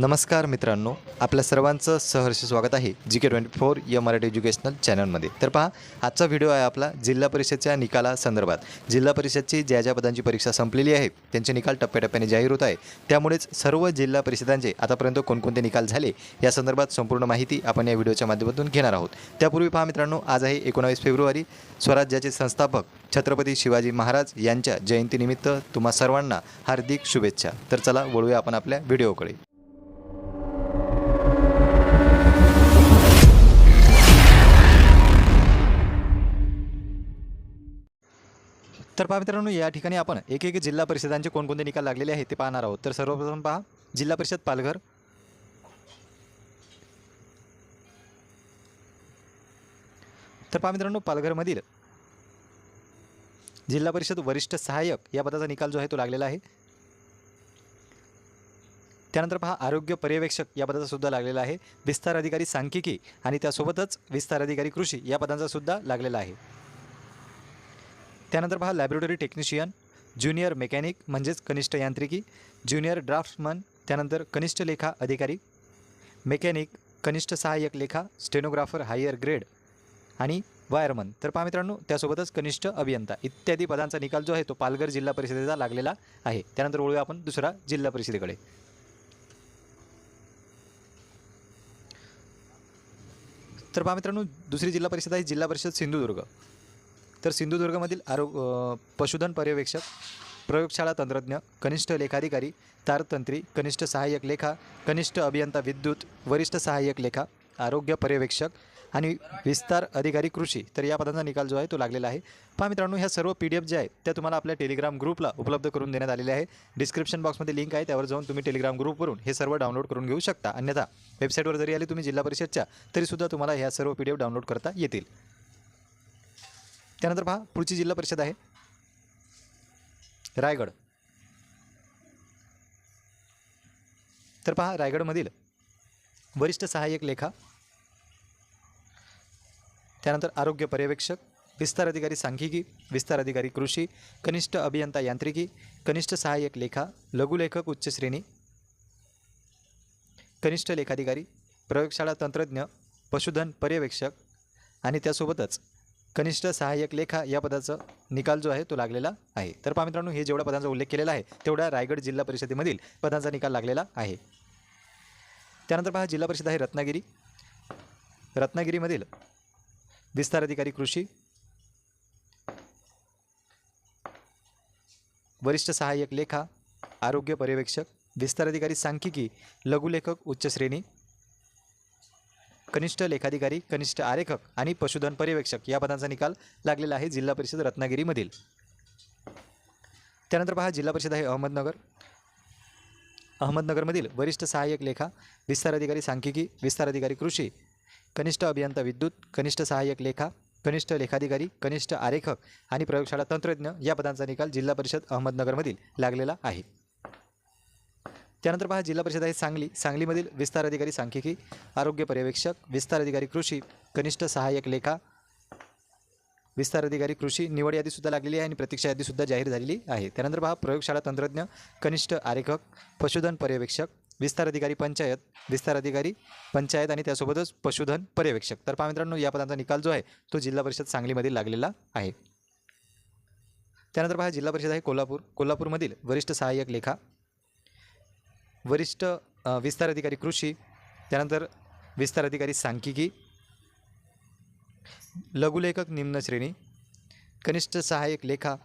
नमस्कार मित्रांनो आपल्या सर्वांचं सहर्ष स्वागत आहे जी के ट्वेंटी फोर या मराठी एज्युकेशनल चॅनलमध्ये. तर पहा आजचा व्हिडिओ आहे आपला जिल्हा परिषदच्या निकाला संदर्भात. जिल्हा परिषदची ज्या ज्या पदांची परीक्षा संपलेली आहे त्यांचे निकाल टप्प्याटप्प्याने जाहीर होत आहे. त्यामुळेच सर्व जिल्हा परिषदांचे आतापर्यंत कोणकोणते निकाल झाले या संदर्भात संपूर्ण माहिती आपण या व्हिडिओच्या माध्यमातून घेणार आहोत. त्यापूर्वी पहा मित्रांनो आज आहे एकोणावीस फेब्रुवारी स्वराज्याचे संस्थापक छत्रपती शिवाजी महाराज यांच्या जयंतीनिमित्त तुम्हा सर्वांना हार्दिक शुभेच्छा. तर चला वळूया आपण आपल्या व्हिडिओकडे. तर पहा मित्रांनो या ठिकाणी आपण एक एक जिल्हा परिषदांचे कोणकोणते निकाल लागलेले आहेत ते पाहणार आहोत. तर सर्वप्रथम पहा जिल्हा परिषद पालघर. तर पहा मित्रांनो पालघरमधील जिल्हा परिषद वरिष्ठ सहाय्यक या पदाचा निकाल जो आहे तो लागलेला आहे. त्यानंतर पहा आरोग्य पर्यवेक्षक या पदाचा सुद्धा लागलेला आहे. विस्तार अधिकारी सांख्यिकी आणि त्यासोबतच विस्तार अधिकारी कृषी या पदांचा सुद्धा लागलेला आहे. त्यानंतर पहा लॅबोरेटरी टेक्निशियन ज्युनियर मेकॅनिक म्हणजेच कनिष्ठ यांत्रिकी ज्युनियर ड्राफ्ट्समन त्यानंतर कनिष्ठ लेखा अधिकारी मेकॅनिक कनिष्ठ सहाय्यक लेखा स्टेनोग्राफर हायर ग्रेड आणि वायरमन तर पहा मित्रांनो त्यासोबतच कनिष्ठ अभियंता इत्यादी पदांचा निकाल जो आहे तो पालघर जिल्हा परिषदेचा लागलेला आहे. त्यानंतर वळूया आपण दुसरा जिल्हा परिषदेकडे. तर पहा मित्रांनो दुसरी जिल्हा परिषद आहे जिल्हा परिषद सिंधुदुर्ग. तर सिंधुदुर्गमधील आरो पशुधन पर्यवेक्षक प्रयोगशाळा तंत्रज्ञ कनिष्ठ लेखाधिकारी तारतंत्री कनिष्ठ सहाय्यक लेखा कनिष्ठ अभियंता विद्युत वरिष्ठ सहाय्यक लेखा आरोग्य पर्यवेक्षक आणि विस्तार अधिकारी कृषी. तर या पदांचा निकाल जो आहे तो लागलेला आहे. पहा मित्रांनो ह्या सर्व पी डी एफ जे आहे त्या तुम्हाला आपल्या टेलिग्राम ग्रुपला उपलब्ध करून देण्यात आलेले आहे. डिस्क्रिप्शन बॉक्समध्ये लिंक आहे त्यावर जाऊन तुम्ही टेलिग्राम ग्रुपवरून हे सर्व डाउनलोड करून घेऊ शकता. अन्यथा वेबसाईटवर जरी आले तुम्ही जिल्हा परिषदच्या तरीसुद्धा तुम्हाला ह्या सर्व पी डी एफ डाउनलोड करता येतील. त्यानंतर पहा पुढची जिल्हा परिषद आहे. रायगड. तर पहा रायगडमधील वरिष्ठ सहाय्यक लेखा त्यानंतर आरोग्य पर्यवेक्षक विस्तार अधिकारी सांख्यिकी विस्तार अधिकारी कृषी कनिष्ठ अभियंता यांत्रिकी कनिष्ठ सहाय्यक लेखा लघुलेखक उच्च श्रेणी कनिष्ठ लेखाधिकारी प्रयोगशाळा तंत्रज्ञ पशुधन पर्यवेक्षक आणि त्यासोबतच कनिष्ठ सहाय्यक लेखा या पदाचा निकाल जो आहे तो लागलेला आहे. तर पहा मित्रांनो हे जेवढ्या पदांचा उल्लेख केलेला आहे तेवढा रायगड जिल्हा परिषदेमधील पदांचा निकाल लागलेला आहे. त्यानंतर पहा जिल्हा परिषद आहे रत्नागिरी. रत्नागिरीमधील विस्तार अधिकारी कृषी. वरिष्ठ सहाय्यक लेखा आरोग्य पर्यवेक्षक विस्तार अधिकारी सांख्यिकी लघुलेखक उच्च श्रेणी. कनिष्ठ लेखाधिकारी कनिष्ठ आरेखक आणि पशुधन पर्यवेक्षक या पदांचा निकाल लागलेला आहे जिल्हा परिषद रत्नागिरीमधील. त्यानंतर पहा जिल्हा परिषद आहे अहमदनगर. अहमदनगरमधील वरिष्ठ सहाय्यक लेखा विस्तार अधिकारी सांख्यिकी विस्तार अधिकारी कृषी कनिष्ठ अभियंता विद्युत कनिष्ठ सहाय्यक लेखा कनिष्ठ लेखाधिकारी कनिष्ठ आरेखक आणि प्रयोगशाळा तंत्रज्ञ या पदांचा निकाल जिल्हा परिषद अहमदनगरमधील लागलेला आहे. त्यानंतर पहा जिल्हा परिषद आहे सांगली. सांगलीमधील विस्तार अधिकारी सांख्यिकी आरोग्य पर्यवेक्षक विस्तार अधिकारी कृषी कनिष्ठ सहाय्यक लेखा विस्तार अधिकारी कृषी निवड यादीसुद्धा लागलेली आहे आणि प्रतीक्षा यादीसुद्धा जाहीर झालेली आहे. त्यानंतर पहा प्रयोगशाळा तंत्रज्ञ कनिष्ठ आरेखक पशुधन पर्यवेक्षक विस्तार अधिकारी पंचायत विस्तार अधिकारी पंचायत आणि त्यासोबतच पशुधन पर्यवेक्षक. तर पहा मित्रांनो या पदांचा निकाल जो आहे तो जिल्हा परिषद सांगलीमध्ये लागलेला आहे. त्यानंतर पहा जिल्हा परिषद आहे कोल्हापूर. कोल्हापूरमधील वरिष्ठ सहाय्यक लेखा वरिष्ठ विस्तार अधिकारी कृषी त्यानंतर विस्तार अधिकारी सांख्यिकी लघुलेखक निम्न श्रेणी कनिष्ठ सहाय्यक लेखा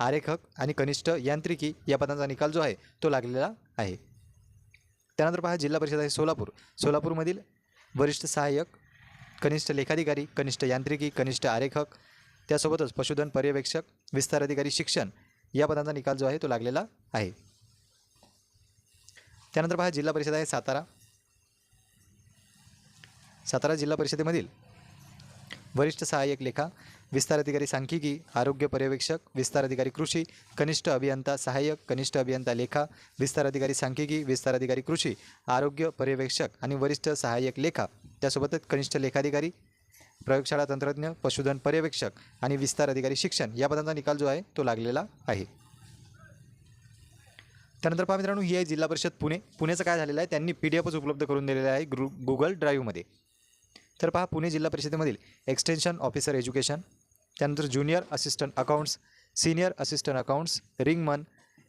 आरेखक आणि कनिष्ठ यांत्रिकी या पदांचा निकाल जो आहे तो लागलेला आहे. त्यानंतर पहा जिल्हा परिषद आहे सोलापूर. सोलापूरमधील वरिष्ठ सहाय्यक कनिष्ठ लेखाधिकारी कनिष्ठ यांत्रिकी कनिष्ठ आरेखक त्यासोबतच पशुधन पर्यवेक्षक विस्तार अधिकारी शिक्षण या पदांचा निकाल जो आहे तो लागलेला आहे. त्यानंतर पहा जिल्हा परिषद आहे सातारा. सातारा जिल्हा परिषदेमधील वरिष्ठ सहाय्यक लेखा विस्तार अधिकारी सांख्यिकी आरोग्य पर्यवेक्षक विस्तार अधिकारी कृषी कनिष्ठ अभियंता सहाय्यक कनिष्ठ अभियंता लेखा विस्तार अधिकारी सांख्यिकी विस्तार अधिकारी कृषी आरोग्य पर्यवेक्षक आणि वरिष्ठ सहाय्यक लेखा त्यासोबतच कनिष्ठ लेखाधिकारी प्रयोगशाळा तंत्रज्ञ पशुधन पर्यवेक्षक आणि विस्तार अधिकारी शिक्षण या पदांचा निकाल जो आहे तो लागलेला आहे. त्यानंतर पहा मित्रांनो ही आहे जिल्हा परिषद पुणे. पुण्याचं काय झालेलं आहे त्यांनी पी डी एफच उपलब्ध करून दिलेलं आहे ग्रु गुगल ड्राईव्हमध्ये तर पहा पुणे जिल्हा परिषदेमधील एक्सटेन्शन ऑफिसर एज्युकेशन त्यानंतर junior assistant accounts senior assistant accounts rigman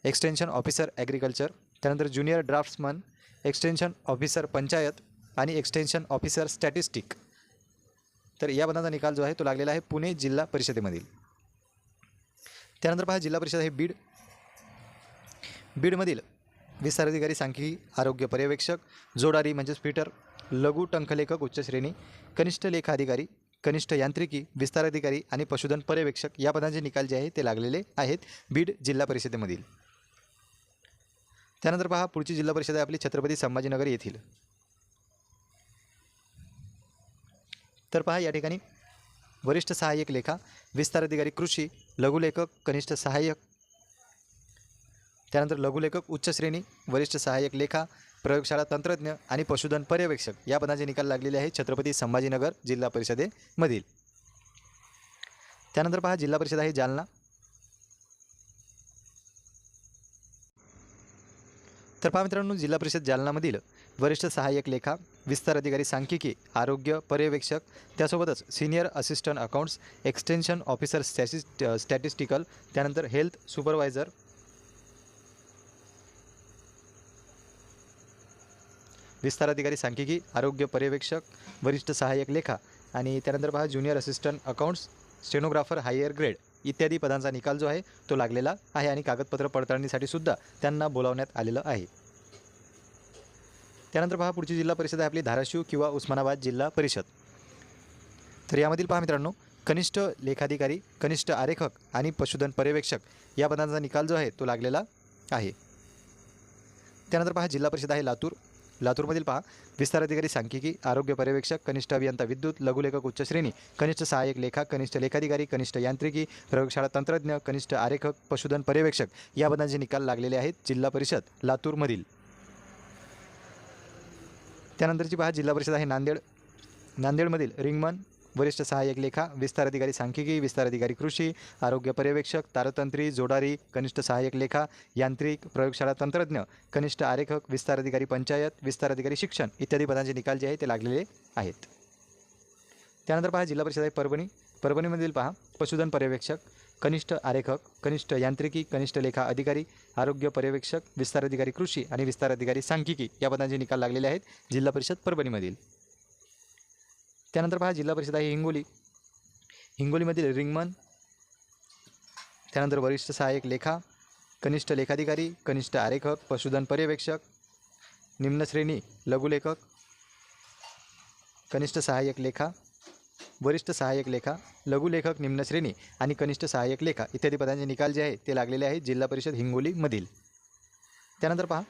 extension officer agriculture त्यानंतर junior draftsman extension officer panchayat आणि एक्सटेन्शन ऑफिसर स्टॅटिस्टिक तर या बंदाचा निकाल जो आहे तो लागलेला आहे पुणे जिल्हा परिषदेमधील. त्यानंतर पहा जिल्हा परिषद आहे बीड. बीडमधील विस्तार अधिकारी सांख्यिकी आरोग्य पर्यवेक्षक जोडारी म्हणजेच फिटर लघु टंखलेखक उच्च श्रेणी कनिष्ठ लेखा अधिकारी कनिष्ठ यांत्रिकी विस्तार अधिकारी आणि पशुधन पर्यवेक्षक या पदांचे निकाल जे आहे ते लागलेले आहेत बीड जिल्हा परिषदेमधील. त्यानंतर पहा पुढची जिल्हा परिषद आहे आपली छत्रपती संभाजीनगर येथील. तर पहा या ठिकाणी वरिष्ठ सहाय्यक लेखा विस्तार अधिकारी कृषी लघुलेखक कनिष्ठ सहाय्यक. त्यानंतर लघुलेखक उच्च श्रेणी वरिष्ठ सहाय्यक लेखा प्रयोगशाळा तंत्रज्ञ आणि पशुधन पर्यवेक्षक. या पदाचे निकाल लागलेले आहेत छत्रपती संभाजीनगर जिल्हा परिषदेमधील. त्यानंतर पहा जिल्हा परिषद आहे जालना. तर पहा मित्रांनो जिल्हा परिषद जालनामधील वरिष्ठ सहाय्यक लेखा विस्तार अधिकारी सांख्यिकी आरोग्य पर्यवेक्षक त्यासोबतच senior assistant accounts extension officer statist statistical त्यानंतर हेल्थ सुपरवायझर विस्तार अधिकारी सांख्यिकी आरोग्य पर्यवेक्षक वरिष्ठ सहाय्यक लेखा आणि त्यानंतर पहा junior assistant accounts stenographer higher grade. इत्यादी पदांचा निकाल जो आहे तो लागलेला आहे आणि कागदपत्र पडताळणीसाठी सुद्धा त्यांना बोलावण्यात आलेलं आहे. त्यानंतर पहा पुढची जिल्हा परिषद आहे आपली धाराशिव किंवा उस्मानाबाद जिल्हा परिषद. तर यामधील पहा मित्रांनो कनिष्ठ लेखाधिकारी कनिष्ठ आरेखक आणि पशुधन पर्यवेक्षक या पदांचा निकाल जो आहे तो लागलेला आहे. त्यानंतर पहा जिल्हा परिषद आहे लातूर. लातूरमधील पहा विस्तार अधिकारी सांख्यिकी आरोग्य पर्यवेक्षक कनिष्ठ अभियंता विद्युत लघुलेखक उच्च श्रेणी कनिष्ठ सहाय्यक लेखा कनिष्ठ लेखाधिकारी कनिष्ठ यांत्रिकी प्रयोगशाळा तंत्रज्ञ कनिष्ठ आरेखक पशुधन पर्यवेक्षक या पदांचे निकाल लागलेले आहेत जिल्हा परिषद लातूरमधील. त्यानंतरची पहा जिल्हा परिषद आहे नांदेड. नांदेडमधील रिंगमन वरिष्ठ सहाय्यक लेखा विस्तार अधिकारी सांख्यिकी विस्तार अधिकारी कृषी आरोग्य पर्यवेक्षक तारतंत्री जोडारी कनिष्ठ सहाय्यक लेखा यांत्रिक प्रयोगशाळा तंत्रज्ञ कनिष्ठ आरेखक विस्तार अधिकारी पंचायत विस्तार अधिकारी शिक्षण इत्यादी पदांचे निकाल जे आहे ते लागलेले आहेत. त्यानंतर पहा जिल्हा परिषद आहे परभणी. परभणीमधील पहा पशुधन पर्यवेक्षक कनिष्ठ आरेखक कनिष्ठ यांत्रिकी कनिष्ठ लेखा अधिकारी आरोग्य पर्यवेक्षक विस्तार अधिकारी कृषी आणि विस्तार अधिकारी सांख्यिकी या पदांचे निकाल लागलेले आहेत जिल्हा परिषद परभणीमधील. त्यानंतर पहा जिल्हा परिषद आहे हिंगोली. हिंगोलीमधील रिंगमन त्यानंतर वरिष्ठ सहाय्यक लेखा कनिष्ठ लेखाधिकारी कनिष्ठ आरेखक पशुधन पर्यवेक्षक निम्नश्रेणी लघुलेखक कनिष्ठ सहाय्यक लेखा वरिष्ठ सहाय्यक लेखा लघुलेखक निम्नश्रेणी आणि कनिष्ठ सहाय्यक लेखा इत्यादी पदांचे निकाल जे आहे ते लागलेले आहेत जिल्हा परिषद हिंगोलीमधील. त्यानंतर पहा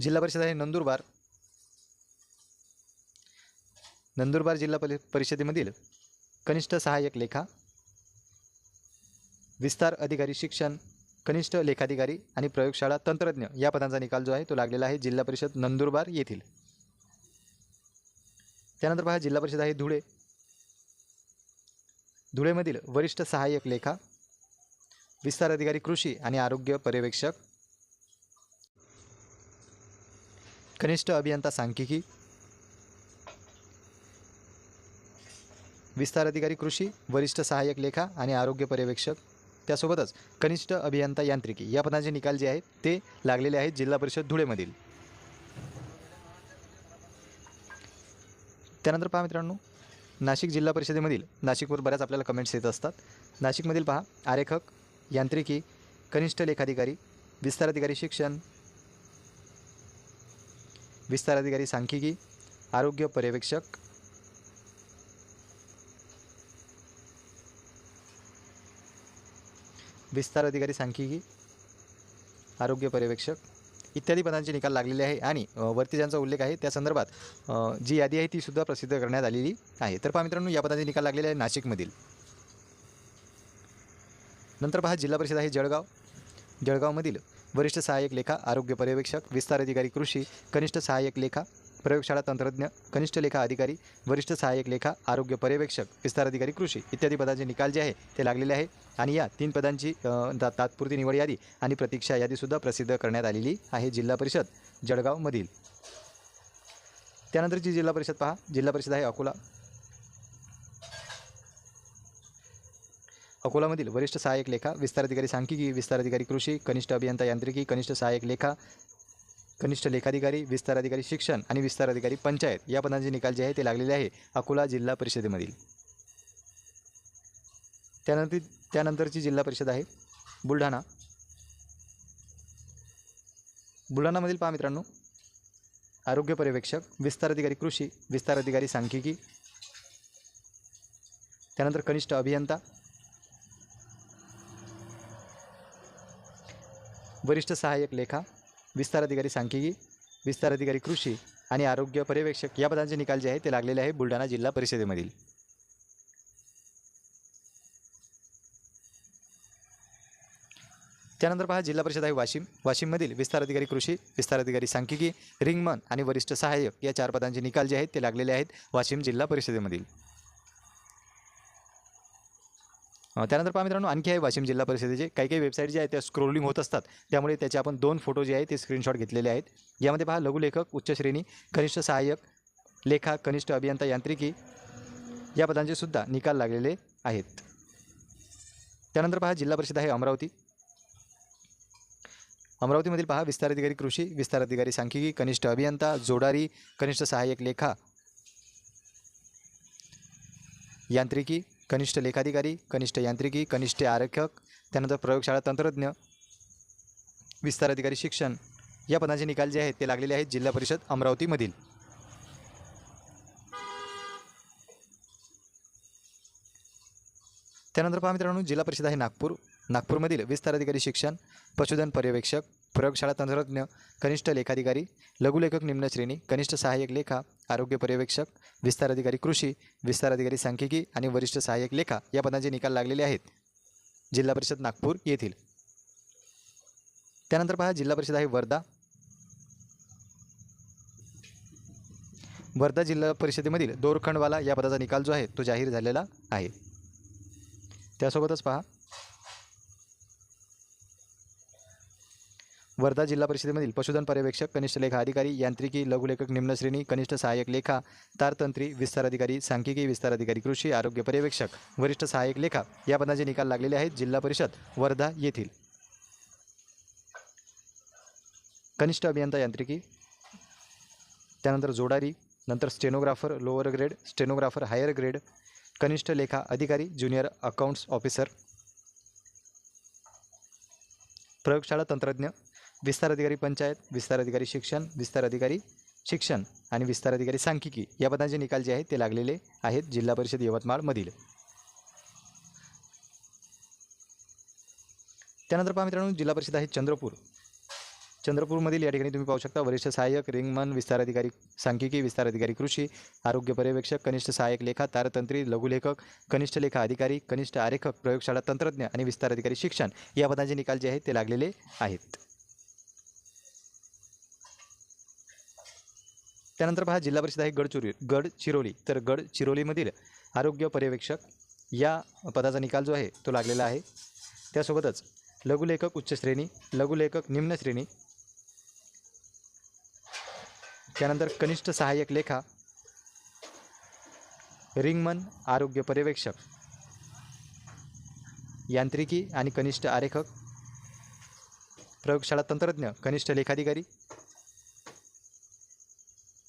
जिल्हा परिषद आहे नंदुरबार. नंदुरबार जिल्हा परि परिषदेमधील कनिष्ठ सहाय्यक लेखा विस्तार अधिकारी शिक्षण कनिष्ठ लेखाधिकारी आणि प्रयोगशाळा तंत्रज्ञ या पदांचा निकाल जो आहे तो लागलेला आहे जिल्हा परिषद नंदुरबार येथील. त्यानंतर पहा जिल्हा परिषद आहे धुळे. धुळेमधील वरिष्ठ सहाय्यक लेखा विस्तार अधिकारी कृषी आणि आरोग्य पर्यवेक्षक कनिष्ठ अभियंता सांख्यिकी विस्तार अधिकारी कृषी वरिष्ठ सहाय्यक लेखा आणि आरोग्य पर्यवेक्षक त्यासोबतच कनिष्ठ अभियंता यांत्रिकी. या पदांचे निकाल जे आहेत ते लागलेले आहेत जिल्हा परिषद धुळेमधील. त्यानंतर पहा मित्रांनो नाशिक जिल्हा परिषदेमधील नाशिकवर बऱ्याच आपल्याला कमेंट्स येत असतात. नाशिकमधील पहा आरेखक यांत्रिकी कनिष्ठ लेखाधिकारी विस्तार अधिकारी शिक्षण विस्तार अधिकारी सांख्यिकी आरोग्य पर्यवेक्षक. विस्तार अधिकारी सांख्यिकी आरोग्य पर्यवेक्षक. इत्यादी पदांचे निकाल लागलेले आहे आणि वरती ज्यांचा उल्लेख आहे त्या संदर्भात जी यादी आहे ती सुद्धा प्रसिद्ध करण्यात आलेली आहे. तर पहा मित्रांनो या पदांचे निकाल लागलेले आहे नाशिकमधील. नंतर पहा जिल्हा परिषद आहे जळगाव. जळगावमधील वरिष्ठ सहाय्यक लेखा आरोग्य पर्यवेक्षक विस्तार अधिकारी कृषी कनिष्ठ सहाय्यक लेखा प्रयोगशाळा तंत्रज्ञ कनिष्ठ लेखा अधिकारी वरिष्ठ सहाय्यक लेखा आरोग्य पर्यवेक्षक विस्तार अधिकारी कृषी इत्यादी पदांचे निकाल जे आहे ते लागलेले आहे. आणि या तीन पदांची ता- तात्पुरती निवड यादी आणि प्रतीक्षा यादीसुद्धा प्रसिद्ध करण्यात आलेली आहे जिल्हा परिषद जळगावमधील. त्यानंतरची जिल्हा परिषद पहा. जिल्हा परिषद आहे अकोला. अकोलामधील वरिष्ठ सहाय्यक लेखा विस्तार अधिकारी सांख्यिकी विस्तार अधिकारी कृषी कनिष्ठ अभियंता यांत्रिकी कनिष्ठ सहाय्यक लेखा कनिष्ठ लेखाधिकारी विस्तार अधिकारी शिक्षण आणि विस्तार अधिकारी पंचायत या पदांचे निकाल जे आहे ते लागलेले आहे अकोला जिल्हा परिषदेमधील. त्यानंतर त्यानंतरची जिल्हा परिषद आहे बुलढाणा. बुलढाणामधील पहा मित्रांनो आरोग्य पर्यवेक्षक विस्तार अधिकारी कृषी विस्तार अधिकारी सांख्यिकी त्यानंतर कनिष्ठ अभियंता वरिष्ठ सहाय्यक लेखा विस्तार अधिकारी सांख्यिकी विस्तार अधिकारी कृषी आणि आरोग्य पर्यवेक्षक या पदांचे निकाल जे आहे ते लागलेले आहे बुलढाणा जिल्हा परिषदेमधील. त्यानंतर पहा जिल्हा परिषद आहे वाशिम. वाशिममधील विस्तार अधिकारी कृषी विस्तार अधिकारी सांख्यिकी रिंगमन आणि वरिष्ठ सहाय्यक या चार पदांचे निकाल जे आहेत ते लागलेले आहेत वाशिम जिल्हा परिषदेमधील. त्यानंतर पहा मित्रांनो आणखी आहे वाशिम जिल्हा परिषदेचे. काही काही वेबसाईट जे आहेत त्या स्क्रोलिंग होत असतात. त्यामुळे त्याचे आपण दोन फोटो जे आहेत ते स्क्रीनशॉट घेतलेले आहेत. यामध्ये पहा लघुलेखक उच्च श्रेणी कनिष्ठ सहाय्यक लेखा कनिष्ठ अभियंता यांत्रिकी या पदांचे सुद्धा निकाल लागलेले आहेत. त्यानंतर पहा जिल्हा परिषद आहे अमरावती. अमरावतीमधील पहा विस्तार अधिकारी कृषी विस्तार अधिकारी सांख्यिकी कनिष्ठ अभियंता जोडारी कनिष्ठ सहाय्यक लेखा यांत्रिकी कनिष्ठ लेखाधिकारी कनिष्ठ यांत्रिकी कनिष्ठ आरक्षक त्यानंतर प्रयोगशाळा तंत्रज्ञ विस्तार अधिकारी शिक्षण. या पदांचे निकाल जे आहेत ते लागलेले आहेत जिल्हा परिषद अमरावतीमधील. त्यानंतर पहा मित्रांनो जिल्हा परिषद आहे नागपूर. नागपूरमधील विस्तार अधिकारी शिक्षण पशुधन पर्यवेक्षक प्रयोगशाळा तंत्रज्ञ कनिष्ठ लेखाधिकारी लघुलेखक निम्न श्रेणी कनिष्ठ सहाय्यक लेखा आरोग्य पर्यवेक्षक विस्तार अधिकारी कृषी विस्तार अधिकारी सांख्यिकी आणि वरिष्ठ सहाय्यक लेखा या पदांचे निकाल लागलेले आहेत. जिल्हा परिषद नागपूर येथील. त्यानंतर पहा जिल्हा परिषद आहे वर्धा. वर्धा जिल्हा परिषदेमधील दोरखंडवाला या पदाचा निकाल जो आहे तो जाहीर झालेला आहे. त्यासोबतच पहा वर्धा जिल्हा परिषदेमधील पशुधन पर्यवेक्षक कनिष्ठ लेखा अधिकारी यांत्रिकी लघुलेखक निम्नश्रेणी कनिष्ठ सहाय्यक लेखा तारतंत्री विस्तार अधिकारी सांख्यिकी विस्तार अधिकारी कृषी आरोग्य पर्यवेक्षक वरिष्ठ सहाय्यक लेखा या पदांचे निकाल लागलेले आहेत जिल्हा परिषद वर्धा येथील. कनिष्ठ अभियंता यांत्रिकी त्यानंतर जोडारी नंतर stenographer lower grade stenographer higher grade कनिष्ठ लेखा अधिकारी ज्युनियर अकाउंट्स ऑफिसर प्रयोगशाळा तंत्रज्ञ विस्तार अधिकारी पंचायत विस्तार अधिकारी शिक्षण विस्तार अधिकारी शिक्षण आणि विस्तार अधिकारी सांख्यिकी या पदांचे निकाल जे आहेत ते लागलेले आहेत जिल्हा परिषद यवतमाळमधील त्यानंतर पहा मित्रांनो जिल्हा परिषद आहे चंद्रपूर. चंद्रपूरमधील या ठिकाणी तुम्ही पाहू शकता वरिष्ठ सहाय्यक रिंगमन विस्तार अधिकारी सांख्यिकी विस्तार अधिकारी कृषी आरोग्य पर्यवेक्षक कनिष्ठ सहाय्यक लेखा तारतंत्री लघुलेखक कनिष्ठ लेखा अधिकारी कनिष्ठ आरेखक प्रयोगशाळा तंत्रज्ञ आणि विस्तार अधिकारी शिक्षण या पदांचे निकाल जे आहेत ते लागलेले आहेत. त्यानंतर पहा जिल्हा परिषद आहे गडचिरोली. गडचिरोली. तर गडचिरोलीमधील आरोग्य पर्यवेक्षक या पदाचा निकाल जो आहे तो लागलेला आहे. त्यासोबतच लघुलेखक उच्च श्रेणी लघुलेखक निम्न श्रेणी त्यानंतर कनिष्ठ सहाय्यक लेखा रिंगमन आरोग्य पर्यवेक्षक यांत्रिकी आणि कनिष्ठ आरेखक प्रयोगशाळा तंत्रज्ञ कनिष्ठ लेखाधिकारी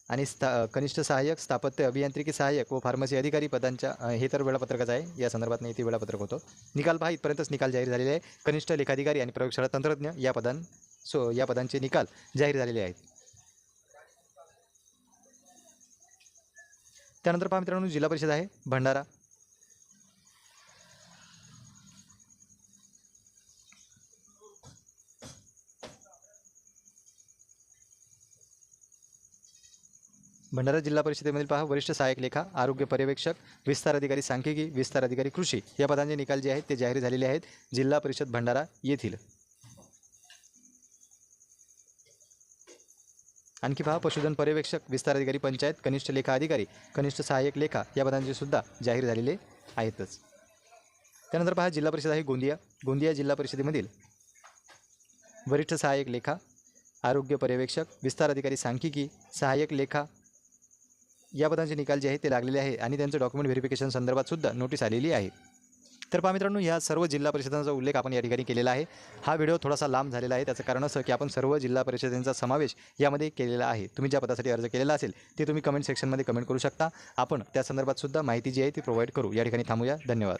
आणि स्था कनिष्ठ सहाय्यक स्थापत्य अभियांत्रिकी सहाय्यक व फार्मसी अधिकारी पदांच्या हे तर वेळापत्रकच आहे. या संदर्भात नाही ते वेळापत्रक होतं. निकाल पहा इथपर्यंतच निकाल जाहीर झालेले आहे कनिष्ठ लेखाधिकारी आणि प्रयोगशाळा तंत्रज्ञ या पदां सो या पदांचे निकाल जाहीर झालेले आहेत. त्यानंतर पहा मित्रांनो जिल्हा परिषद आहे भंडारा. भंडारा जिल्हा परिषदेमधील पहा वरिष्ठ सहाय्यक लेखा आरोग्य पर्यवेक्षक विस्तार अधिकारी सांख्यिकी विस्तार अधिकारी कृषी या पदांचे निकाल जे आहेत ते जाहीर झालेले आहेत. जिल्हा परिषद भंडारा येथील. आणखी पहा पशुधन पर्यवेक्षक विस्तार अधिकारी पंचायत कनिष्ठ लेखा अधिकारी कनिष्ठ सहाय्यक लेखा या पदांचे सुद्धा जाहीर झालेले आहेतच. त्यानंतर पहा जिल्हा परिषद आहे गोंदिया. गोंदिया जिल्हा परिषदेमधील वरिष्ठ सहाय्यक लेखा आरोग्य पर्यवेक्षक विस्तार अधिकारी सांख्यिकी सहाय्यक लेखा या पदांचे निकाल जे आहेत ते लागलेले आहे आणि त्यांचं डॉक्युमेंट व्हेरिफिकेशन संदर्भात सुद्धा नोटीस आलेली आहे. तर पहा मित्रांनो ह्या सर्व जिल्हा परिषदांचा उल्लेख आपण या ठिकाणी केलेला आहे. हा व्हिडिओ थोडासा लांब झालेला आहे. त्याचं कारण असं की आपण सर्व जिल्हा परिषदेंचा समावेश यामध्ये केलेला आहे. तुम्ही ज्या पदासाठी अर्ज केलेला असेल ते तुम्ही कमेंट सेक्शनमध्ये कमेंट करू शकता. आपण त्या संदर्भात सुद्धा माहिती जी आहे ती प्रोव्हाइड करू. या ठिकाणी थांबूया. धन्यवाद.